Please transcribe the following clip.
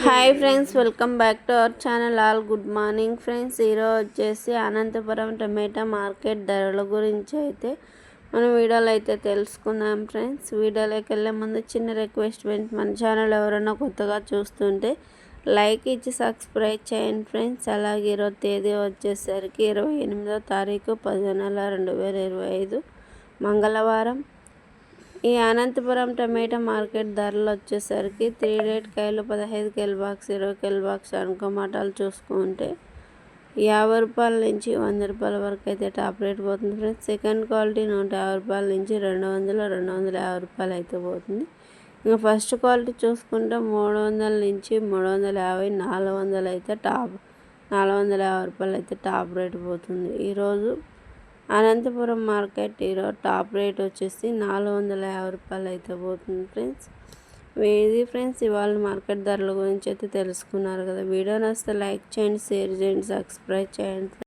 Hi friends welcome back to our channel. All good morning friends. ఈరోజు వచ్చేసి అనంతపురం టమాటా market ధరల గురించి అయితే మనం వీడియోలో అయితే తెలుసుకుందాం ఫ్రెండ్స్. వీడియోలోకి వెళ్ళే ముందు చిన్న రిక్వెస్ట్మెంట్ మన ఛానల్ ఎవరైనా కొత్తగా చూస్తుంటే లైక్ ఇచ్చి సబ్స్క్రైబ్ చేయండి ఫ్రెండ్స్. అలాగే ఈరోజు తేదీ వచ్చేసరికి ఇరవై ఎనిమిదో తారీఖు పది నెల రెండు వేల ఇరవై ఐదు మంగళవారం. ఈ అనంతపురం టమాటా మార్కెట్ ధరలు వచ్చేసరికి త్రీ రేట్ కాయలు పదహైదు కిలో బాక్స్ ఇరవై కిలో బాక్స్ అనుకోమాటాలు చూసుకుంటే యాభై రూపాయల నుంచి వంద రూపాయల వరకు అయితే టాప్ రేట్ పోతుంది ఫ్రెండ్స్ సెకండ్ క్వాలిటీ నూట యాభై రూపాయల నుంచి రెండు వందలు రెండు వందల యాభై రూపాయలు అయితే పోతుంది. ఇంకా ఫస్ట్ క్వాలిటీ చూసుకుంటే మూడు వందల నుంచి మూడు వందల యాభై నాలుగు వందలు అయితే టాప్ నాలుగు వందల యాభై రూపాయలు అయితే టాప్ రేట్ పోతుంది. ఈరోజు అనంతపురం మార్కెట్ ఈరోజు టాప్ రేట్ వచ్చేసి నాలుగు వందల యాభై రూపాయలు అయితే పోతుంది ఫ్రెండ్స్. ఇది ఫ్రెండ్స్ ఇవాళ మార్కెట్ ధరల గురించి అయితే తెలుసుకున్నారు కదా. వీడియో నచ్చితే లైక్ చేయండి షేర్ చేయండి సబ్స్క్రైబ్ చేయండి.